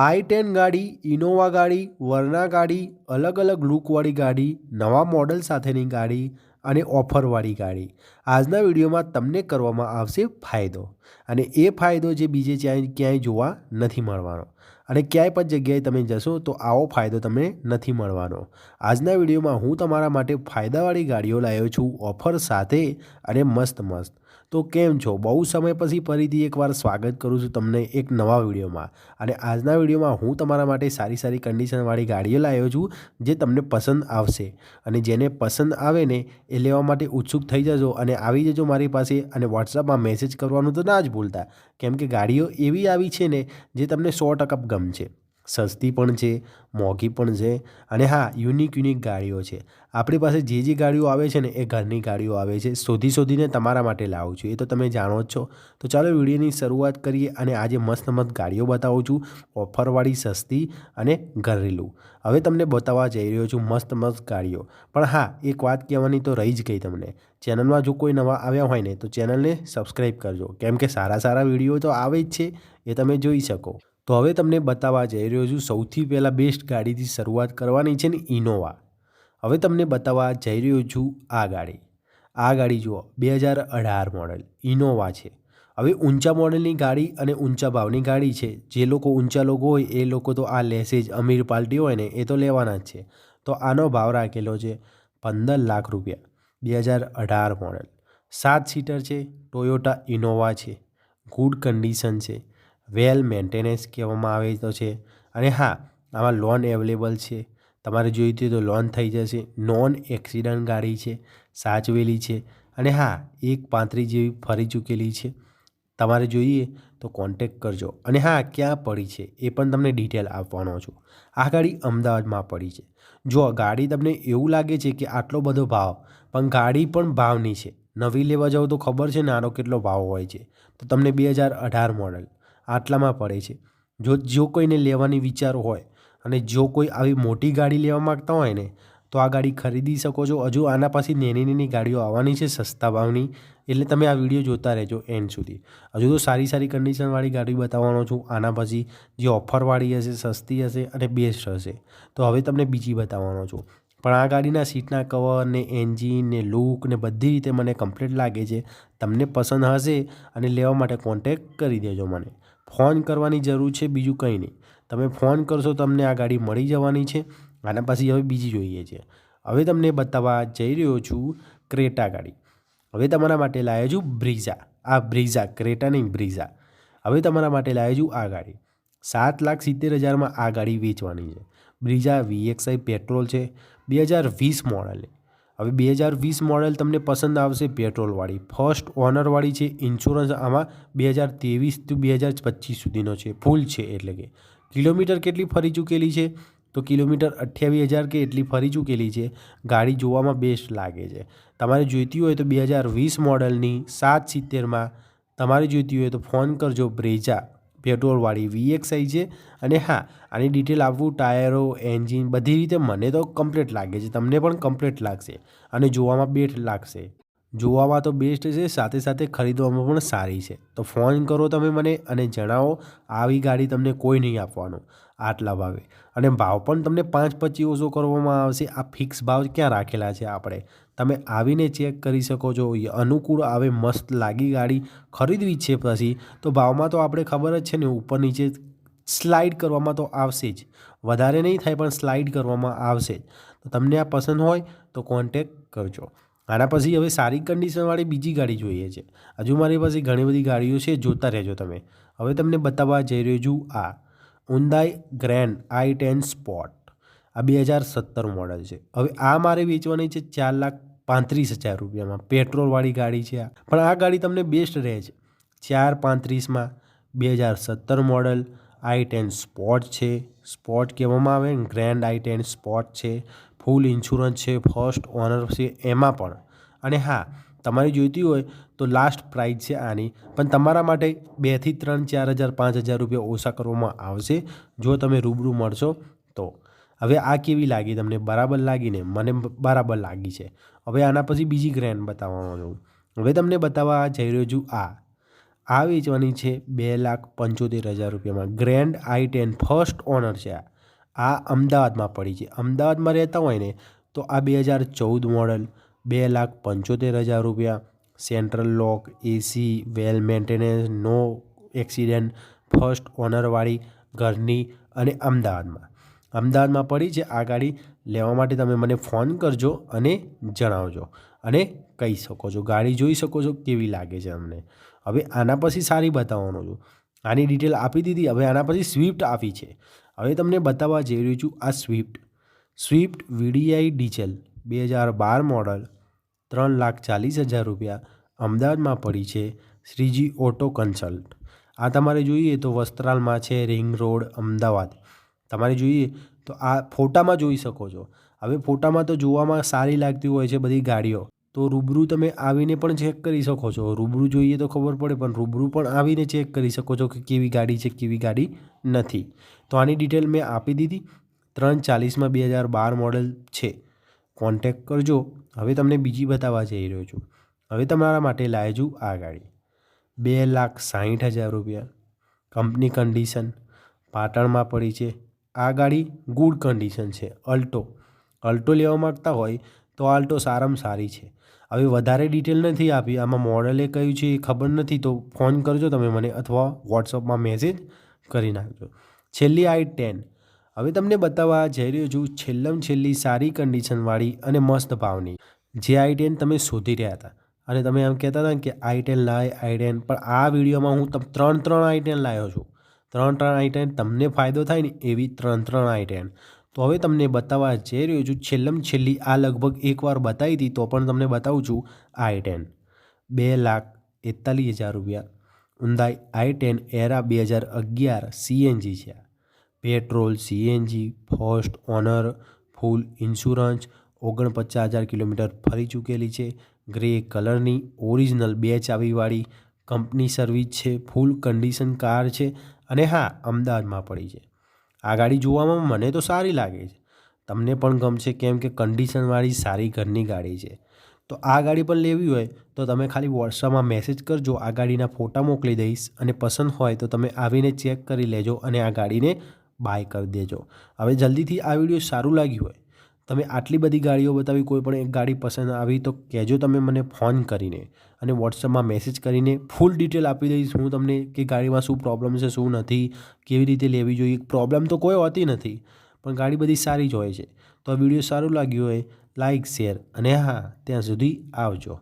આઈ ten ગાડી, Innova ગાડી, વરના ગાડી, અલગ અલગ લુકવાળી ગાડી, નવા મોડલ સાથેની ગાડી અને ઓફરવાળી ગાડી. આજના વિડીયોમાં તમને કરવામાં આવશે ફાયદો અને એ ફાયદો જે બીજે ક્યાંય ક્યાંય જોવા નથી મળવાનો. અને ક્યાંય પણ જગ્યાએ તમે જશો તો આવો ફાયદો તમને નથી મળવાનો. આજના વિડીયોમાં હું તમારા માટે ફાયદાવાળી ગાડીઓ લાવ્યો છું ઓફર સાથે અને મસ્ત મસ્ત. તો કેમ છો? બહુ સમય પછી ફરીથી એકવાર સ્વાગત કરું છું તમને એક નવા વિડીયોમાં. અને આજના વિડીયોમાં હું તમારા માટે સારી સારી કન્ડિશનવાળી ગાડીઓ લાવ્યો છું, જે તમને પસંદ આવશે. અને જેને પસંદ આવે ને, એ લેવા માટે ઉત્સુક થઈ જજો અને આવી જજો મારી પાસે અને વોટ્સઅપમાં મેસેજ કરવાનું તો ના જ ભૂલતા. કેમ કે ગાડીઓ એવી આવી છે ને, જે તમને સો ટકા ગમશે. સસ્તી પણ છે, મોંઘી પણ છે અને હા યુનિક યુનિક ગાડીઓ છે. આપણી પાસે જે જે ગાડીઓ આવે છે ને એ ઘરની ગાડીઓ આવે છે. શોધી શોધીને તમારા માટે લાવું છું. એ તો તમે જાણો જ છો. તો ચાલો વિડીયોની શરૂઆત કરીએ અને આજે મસ્ત મસ્ત ગાડીઓ બતાવું છું. ઓફરવાળી, સસ્તી અને ઘરેલું. હવે તમને બતાવવા જઈ રહ્યો છું મસ્ત મસ્ત ગાડીઓ. પણ હા, એક વાત કહેવાની તો રહી જ ગઈ તમને. ચેનલમાં જો કોઈ નવા આવ્યા હોય ને તો ચેનલને સબસ્ક્રાઈબ કરજો. કેમ કે સારા સારા વીડિયો તો આવે જ છે. એ તમે જોઈ શકો. તો હવે તમને બતાવવા જઈ રહ્યો છું સૌથી પહેલાં બેસ્ટ ગાડીથી શરૂઆત કરવાની છે ને ઇનોવા. હવે તમને બતાવવા જઈ રહ્યો છું આ ગાડી. આ ગાડી જુઓ, બે હજાર અઢાર મોડલ, ઇનોવા છે. હવે ઊંચા મોડલની ગાડી અને ઊંચા ભાવની ગાડી છે. જે લોકો ઊંચા લોકો હોય, એ લોકો તો આ લેશે જ અમીર પાર્ટી હોય ને, એ તો લેવાના જ છે. તો આનો ભાવ રાખેલો છે પંદર લાખ રૂપિયા, બે હજાર અઢાર મોડલ. સાત સીટર છે, ટોયોટા ઇનોવા છે. ગુડ કન્ડિશન છે. વેલ મેન્ટેનન્સ કહેવામાં આવે તો છે. અને હા, આમાં લોન એવેલેબલ છે. તમારે જોઈતી તો લોન થઈ જશે. નોન એક્સિડન્ટ ગાડી છે. સાચવેલી છે. અને હા, એક પાંત્રીસ જેવી ફરી ચૂકેલી છે. તમારે જોઈએ તો કોન્ટેક કરજો. અને હા, ક્યાં પડી છે એ પણ તમને ડિટેલ આપવાનો છું. આ ગાડી અમદાવાદમાં પડી છે. જો ગાડી તમને એવું લાગે છે કે આટલો બધો ભાવ, પણ ગાડી પણ ભાવની છે. નવી લેવા જાઓ તો ખબર છે ને આનો કેટલો ભાવ હોય છે. તો તમને બે હજાર અઢાર મોડલ આટલામાં પડે છે. જો જો કોઈને લેવાની વિચાર હોય અને જો કોઈ આવી મોટી ગાડી લેવા માગતા હોય ને, તો આ ગાડી ખરીદી શકો છો. હજુ આના પાસે નેની નેની ગાડીઓ આવવાની છે સસ્તા ભાવની, એટલે તમે આ વીડિયો જોતા રહેજો એન્ડ સુધી. હજુ તો સારી સારી કન્ડિશનવાળી ગાડી બતાવવાનો છું. આના પછી જે ઓફરવાળી હશે, સસ્તી હશે અને બેસ્ટ હશે. તો હવે તમને બીજી બતાવવાનો છું. પણ આ ગાડીના સીટના કવર ને એન્જિન ને લુક ને બધી રીતે મને કમ્પ્લીટ લાગે છે. તમને પસંદ હશે અને લેવા માટે કોન્ટેક કરી દેજો મને. ફોન કરવાની જરૂર છે, બીજું કંઈ નહીં. તમે ફોન કરશો, તમને આ ગાડી મળી જવાની છે, આના પછી હવે બીજી જોઈએ છે. હવે તમને બતાવવા જઈ રહ્યો છું ક્રેટા ગાડી. હવે તમારા માટે લાવ્યો છું બ્રિઝા. આ બ્રિઝા, ક્રેટા નહીં, બ્રિઝા. હવે તમારા માટે લાવ્યો છું આ ગાડી. સાત લાખ સિત્તેર હજારમાં આ ગાડી વેચવાની છે. બ્રિઝા વીએક્સઆઈ પેટ્રોલ છે, બે હજાર વીસ મોડલ. હવે બે હજાર વીસ મોડલ તમને પસંદ આવશે પેટ્રોલવાળી. ફર્સ્ટ ઓનરવાળી છે ઇન્સ્યોરન્સ આમાં બે હજાર ત્રેવીસ ટુ બે હજાર પચીસ સુધીનો છે ફૂલ છે એટલે કે. કિલોમીટર કેટલી ફરી ચૂકેલી છે? તો કિલોમીટર અઠ્યાવીસ હજાર કે એટલી ફરી ચૂકેલી છે, ગાડી જોવામાં બેસ્ટ લાગે છે. તમારે જોઈતી હોય તો બે હજાર વીસ મોડલની સાત સિત્તેરમાં, તમારે જોઈતી હોય તો ફોન કરજો બ્રેઝા. પેટ્રોલવાળી વીએક્સઆઈ છે. અને હા, આની ડિટેલ આપવું ટાયરો એન્જિન બધી રીતે મને તો કમ્પ્લીટ લાગે છે. તમને પણ કમ્પ્લીટ લાગશે. અને જોવામાં બેસ્ટ લાગશે. જોવામાં તો બેસ્ટ છે, સાથે સાથે ખરીદવામાં પણ સારી છે. તો ફોન કરો તમે મને અને જણાવો, આવી ગાડી તમને કોઈ નહીં આપવાનું. આટલા ભાવે. અને ભાવ પણ તમને પાંચ પચીસ ઓછો કરવામાં આવશે. આ ફિક્સ ભાવ ક્યાં રાખેલા છે આપણે? તમે આવીને ચેક કરી શકો છો. અનુકૂળ આવે, મસ્ત લાગી ગાડી ખરીદવી છે પછી. તો ભાવમાં તો આપણે ખબર જ છે ને, ઉપર નીચે સ્લાઇડ કરવામાં તો આવશે જ. વધારે નહીં થાય, પણ સ્લાઇડ કરવામાં આવશે જ. તો તમને આ પસંદ હોય તો કોન્ટેક કરજો. આના પછી હવે સારી કન્ડિશનવાળી બીજી ગાડી જોઈએ છે. હજુ મારી પાસે ઘણી બધી ગાડીઓ છે, જોતા રહેજો તમે. હવે તમને બતાવવા જઈ રહ્યો છું આ. Hyundai Grand i ten spot આ બે હજાર સત્તર મોડલ છે. હવે આ મારે વેચવાની છે ચાર લાખ પાંત્રીસ હજાર રૂપિયામાં. પેટ્રોલવાળી ગાડી છે આ. પણ આ ગાડી તમને બેસ્ટ રહે છે. ચાર પાંત્રીસમાં બે હજાર સત્તર મોડલ આઈ ટેન સ્પોટ છે. સ્પોટ કહેવામાં આવે ને ગ્રેન્ડ આઈ ટેન સ્પોટ છે. ફૂલ ઇન્સ્યોરન્સ છે ફર્સ્ટ ઓનર છે એમાં પણ. અને હા, તમારે જોઈતી હોય તો લાસ્ટ પ્રાઇસ છે આની. પણ તમારા માટે બેથી ત્રણ ચાર હજાર, પાંચ હજાર રૂપિયા ઓછા કરવામાં આવશે, જો તમે રૂબરૂ મળશો તો. હવે આ કેવી લાગી તમને? બરાબર લાગીને મને બરાબર લાગી છે. હવે આના પછી બીજી ગ્રેન્ડ બતાવવાનો છું હવે તમને બતાવવા જઈ રહ્યો છું આ. આ વેચવાની છે બે લાખ પંચોતેર હજાર રૂપિયામાં. Grand i ten first owner છે આ. આ અમદાવાદમાં પડી છે. અમદાવાદમાં રહેતા હોય ને, તો આ બે હજાર ચૌદ મોડલ બે લાખ પંચોતેર હજાર રૂપિયા central lock AC well maintenance no accident first ઓનરવાળી ઘરની અને અમદાવાદમાં. અમદાવાદમાં પડી છે, આ ગાડી લેવા માટે તમે મને ફોન કરજો અને જણાવજો અને કહી શકો છો. ગાડી જોઈ શકો છો કેવી લાગે છે અમને. હવે આના પછી સારી બતાવવાનો છું. આની ડિટેલ આપી દીધી, હવે આના પછી સ્વિફ્ટ આપી છે. હવે તમને બતાવવા જઈ રહ્યું છું આ સ્વિફ્ટ. સ્વિફ્ટ વીડીઆઈ ડીઝલ, બે હજાર બાર મોડલ. ત્રણ લાખ ચાલીસ હજાર રૂપિયા અમદાવાદમાં પડી છે શ્રીજી ઓટો કન્સલ્ટ. આ તમારે જોઈએ તો વસ્ત્રાલમાં છે, રિંગ રોડ, અમદાવાદ. તમારે જોઈએ તો આ ફોટામાં જોઈ શકો છો. હવે ફોટામાં તો જોવામાં સારી લાગતી હોય છે બધી ગાડીઓ. તો રૂબરૂ તમે આવીને પણ ચેક કરી શકો છો. રૂબરૂ જોઈએ તો ખબર પડે, પણ રૂબરૂ પણ આવીને ચેક કરી શકો છો કે કેવી ગાડી છે, કેવી ગાડી નથી. તો આની ડિટેલ મેં આપી દીધી. ત્રણ ચાલીસમાં બે હજાર બાર મોડલ છે. કોન્ટેક કરજો. હવે તમને બીજી બતાવવા જઈ રહ્યો છું. હવે તમારા માટે લાવ્યો આ ગાડી. બે લાખ સાહીઠ હજાર રૂપિયા. કંપની કન્ડિશન પાટણમાં પડી છે. આ ગાડી ગુડ કન્ડિશન છે. અલ્ટો. અલ્ટો લેવા માગતા હોય તો આલ્ટો સારામાં સારી છે. હવે વધારે ડિટેલ નથી આપી. આમાં મોડલે કયું છે એ ખબર નથી તો ફોન કરજો તમે મને અથવા વોટ્સઅપમાં મેસેજ કરી નાખજો. છેલ્લી આઈ ટેન. હવે તમને બતાવવા જઈ રહ્યો છું છેલ્લમ છેલ્લી સારી કન્ડિશનવાળી અને મસ્ત ભાવની જે આઈ ટેન તમે શોધી રહ્યા હતા. અને તમે એમ કહેતા હતા કે આઈ ટેન લાય, આઈ ટેન, પણ આ વિડીયોમાં હું તમ, ત્રણ ત્રણ આઈ ટેન લાવ્યો છું. ત્રણ ત્રણ આઈ ટેન તમને ફાયદો થાય ને એવી ત્રણ ત્રણ આઈ ટેન. તો હવે તમને બતાવવા જઈ રહ્યો છું છેલ્લમ છેલ્લી આ લગભગ એકવાર બતાવી હતી, તો પણ તમને બતાવું છું આઈ ટેન. બે લાખ એકતાલીસ હજાર રૂપિયા. ઊંદાઈ આઈ ટેન એરા બે હજાર અગિયાર સીએનજી છે petrol, CNG, first owner, full insurance ઓગણપચાસ હજાર કિલોમીટર ફરી ચૂકેલી છે. ગ્રે કલરની ઓરિજિનલ બે ચાવીવાળી કંપની સર્વિસ છે. ફૂલ કન્ડિશન કાર છે અને હા, અમદાવાદમાં પડી છે. આ ગાડી જોવામાં મને તો સારી લાગે છે. તમને પણ ગમશે કેમ કે કન્ડિશનવાળી સારી ઘરની ગાડી છે. તો આ ગાડી પણ લેવી હોય તો તમે ખાલી વોટ્સઅપમાં મેસેજ કરજો, આ ગાડીના ફોટા મોકલી દઈશ અને પસંદ હોય તો તમે આવીને ચેક કરી લેજો અને આ ગાડીને બાય કરી દેજો. હવે જલ્દીથી આ વીડિયો સારું લાગ્યું હોય, તમે આટલી બધી ગાડીઓ બતાવી, કોઈ પણ એક ગાડી પસંદ આવી, તો કહેજો તમે મને ફોન કરીને અને વોટ્સઅપમાં મેસેજ કરીને ફૂલ ડિટેલ આપી દઈશ હું તમને કે ગાડીમાં શું પ્રોબ્લેમ છે, શું નથી, કેવી રીતે લેવી જોઈએ. પ્રોબ્લેમ તો કોઈ હોતી નથી, પણ ગાડી બધી સારી જ હોય છે. તો આ વીડિયો સારું લાગ્યું હોય લાઇક શેર અને હા, ત્યાં સુધી આવજો.